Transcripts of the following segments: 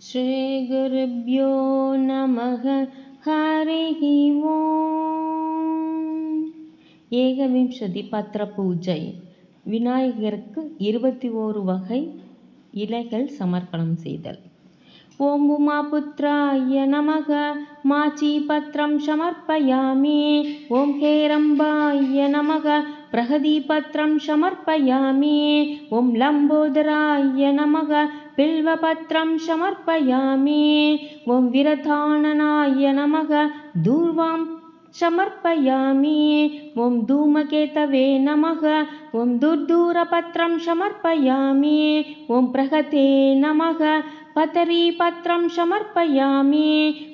श्रीगुरुभ्यो नमः हरिः ஓம் ஏகவிம்சதி பத்திர பூஜை விநாயகருக்கு இருபத்தி ஓரு வகை இலைகள் சமர்ப்பணம் செய்தல் ஓம் உமாபுத்ராய நமக மாச்சீபத்திரம் சமர்ப்பயாமி ஓம் ஹேரம்பாய நமக प्रहदीपत्रं समर्पयामि। ॐ लम्बोदराय नमः। पिल्बपत्रं समर्पयामि। ॐ विरथाननाय नमः। दूर्वां समर्पयामि। ॐ धूमकेतवे नमः। ॐ दुर्दूरपत्रं समर्पयामि। ॐ प्रहते नमः। पतरीपत्रं समर्पयामि।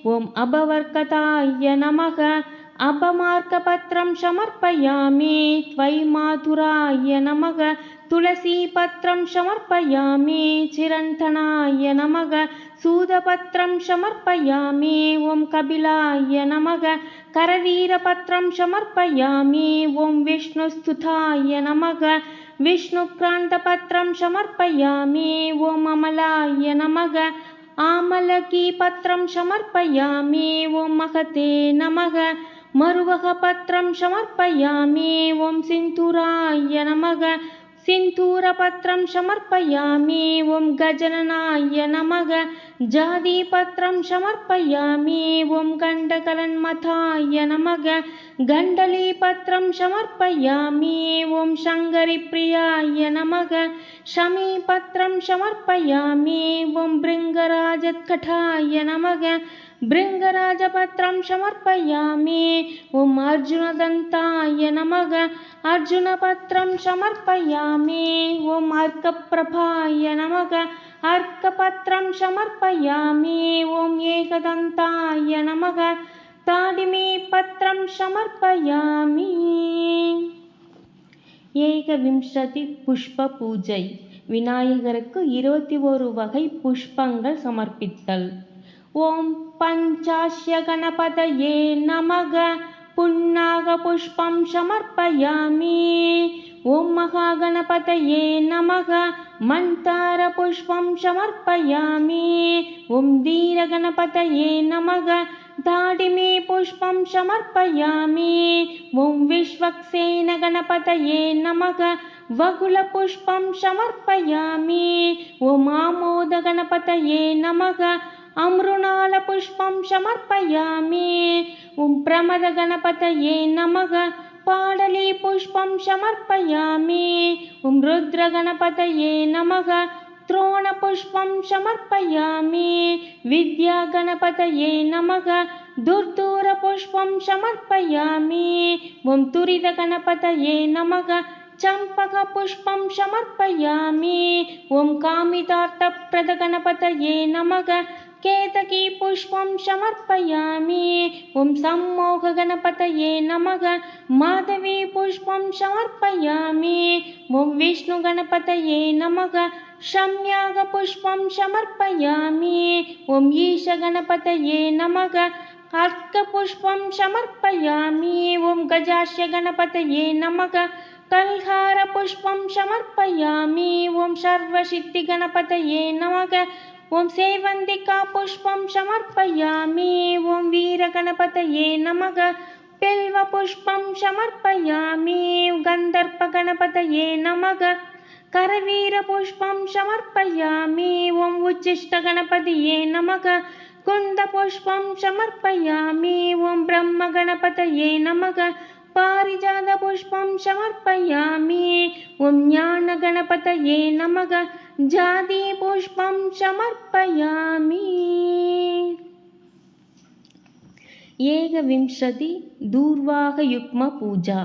ॐ अभवर्कताय नमः। अपमार्कपत्रं समर्पयामि त्वयि माधुराय नमः। तुलसीपत्रं समर्पयामि चिरन्तनाय नमः। सूदपत्रं समर्पयामि ॐ कपिलाय नमः। करवीरपत्रं समर्पयामि ॐ विष्णुस्तुताय नमः। विष्णुक्रान्तपत्रं समर्पयामि ॐ अमलाय नमः। आमलकीपत्रं समर्पयामि ॐ महते नमः मरुवहपत्रं समर्पयामि। ॐ सिन्धुराय नमः। सिन्धूरपत्रं समर्पयामि। ॐ गजननाय नमः। जातिपत्रं समर्पयामि। ॐ गण्डकलन्मथाय नमः। गण्डलीपत्रं समर्पयामि। ॐ शङ्करिप्रियाय नमः। शमीपत्रं समर्पयामि। ॐ भृङ्गराजत्कटाय नमः भृङ्गराजपत्रं समर्पयामि ॐ अर्जुनदन्ताय नमः अर्जुनपत्रं समर्पयामि ॐ अर्कप्रभाय नमः अर्कपत्रं समर्पयामि ॐ एकदन्ताय नमः ताडिमीपत्रं समर्पयामि ஏகவிம்சதி புஷ்ப பூஜை விநாயகருக்கு இருபத்தி ஒரு வகை புஷ்பங்கள் சமர்ப்பித்தல் ஓம் पञ्चास्य गणपतये नमः। पुन्नागपुष्पं समर्पयामि। ॐ महागणपतये नमः। मन्तारपुष्पं समर्पयामि। ॐ धीरगणपतये नमः। दाडिमीपुष्पं समर्पयामि। ॐ विश्वक्सेनगणपतये नमः। वकुलपुष्पं समर्पयामि। ॐ आमोदगणपतये नमः अमृणालपुष्पं समर्पयामि। ॐ प्रमदगणपतये नमः। पाडलीपुष्पं समर्पयामि। ॐ रुद्रगणपतये नमः। द्रोणपुष्पं समर्पयामि। विद्यागणपतये नमः। दुर्दूरपुष्पं समर्पयामि। ॐ तुरितगणपतये नमः। चम्पकपुष्पं समर्पयामि। ॐ कामितार्थप्रदगणपतये नमः केतकीपुष्पं समर्पयामि। ॐ सम्मोहगणपतये नमः। माधवीपुष्पं समर्पयामि। ॐ विष्णुगणपतये नमः। शम्यागपुष्पं समर्पयामि। ॐ ईशगणपतये नमः। अर्कपुष्पं समर्पयामि। ॐ गजास्य गणपतये नमः कल्हारपुष्पं समर्पयामि। ॐ सर्वसिद्धिगणपतये नमः ॐ सेवन्तिकापुष्पं समर्पयामि। ॐ वीरगणपतये नमः। बिल्वपुष्पं समर्पयामि। गन्धर्पगणपतये नमः। करवीरपुष्पं समर्पयामि। ॐ उच्चिष्टगणपतये नमः। कुन्दपुष्पं समर्पयामि। ॐ ब्रह्मगणपतये नमः पारिजातपुष्पं समर्पयामि ॐ ज्ञानगणपतये नमः जातिपुष्पं समर्पयामि ஏகவிம்சதி தூர்வாக யுக்ம பூஜா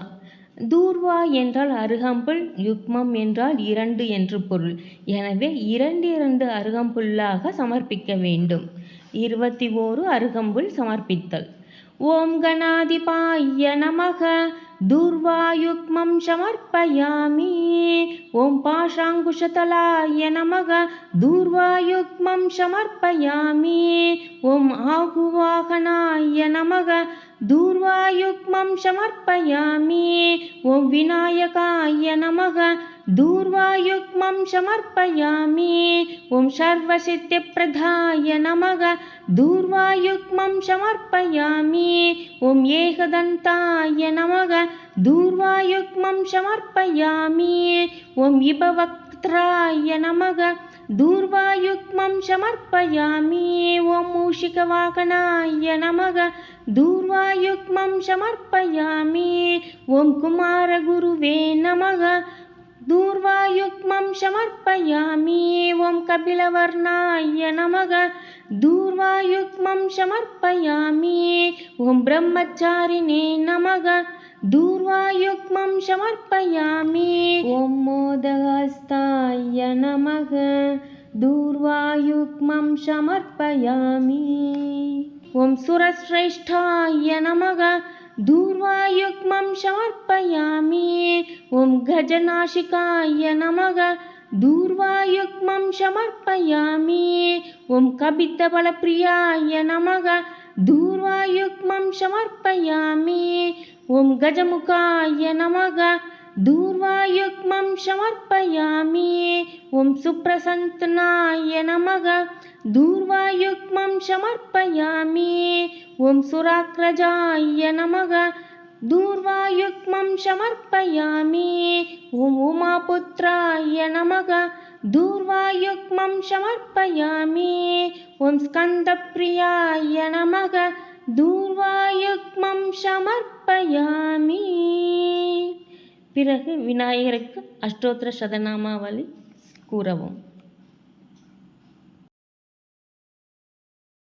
தூர்வா என்றால் அருகம்புல் யுக்மம் என்றால் இரண்டு என்று பொருள் எனவே இரண்டு இரண்டு அருகம்புல்லாக சமர்ப்பிக்க வேண்டும் இருபத்தி ஓரு அருகம்புல் சமர்ப்பித்தல் ॐ गणाधिपाय नमः दूर्वायुग्मं समर्पयामि ॐ पाशाङ्कुशतलाय नमः दूर्वायुग्मं समर्पयामि ॐ आहुवाहनाय नमः दूर्वायुग्मं समर्पयामि ॐ विनायकाय नमः दूर्वायुग्मं समर्पयामि। ॐ सर्वसिद्धिप्रदाय नमः। दूर्वायुग्मं समर्पयामि। ॐ एकदन्ताय नमः। दूर्वायुग्मं समर्पयामि। ॐ विभवक्त्राय नमः। दूर्वायुग्मं समर्पयामि। ॐ मूषिकवाहनाय नमः। दूर्वायुग्मं समर्पयामि। ॐ कुमारगुरुवे नमः दूर्वायुग्मं समर्पयामि ॐ कपिलवर्णाय नमः। दूर्वायुग्मं समर्पयामि ॐ ब्रह्मचारिणे नमः। दूर्वायुग्मं समर्पयामि ॐ मोदहस्ताय नमः। दूर्वायुग्मं समर्पयामि ॐ सुरश्रेष्ठाय नमः दूर्वायुग्मं समर्पयामि ॐ गजनाशिकाय नमः। दूर्वायुग्मं समर्पयामि। ॐ कपितबलप्रियाय नमः। दूर्वायुग्मं समर्पयामि। ॐ गजमुखाय नमः दूर्वायुग्मं समर्पयामि। ॐ सुप्रसन्नाय नमः। दूर्वायुग्मं समर्पयामि। ॐ सुराग्रजाय नमः। दूर्वायुग्मं समर्पयामि। ॐ उमापुत्राय नमः। दूर्वायुग्मं समर्पयामि। ॐ स्कन्दप्रियाय नमः। दूर्वायुग्मं समर्पयामि பிறகு விநாயகருக்கு அஷ்டோத்திர சதநாமாவளி கூறவும்.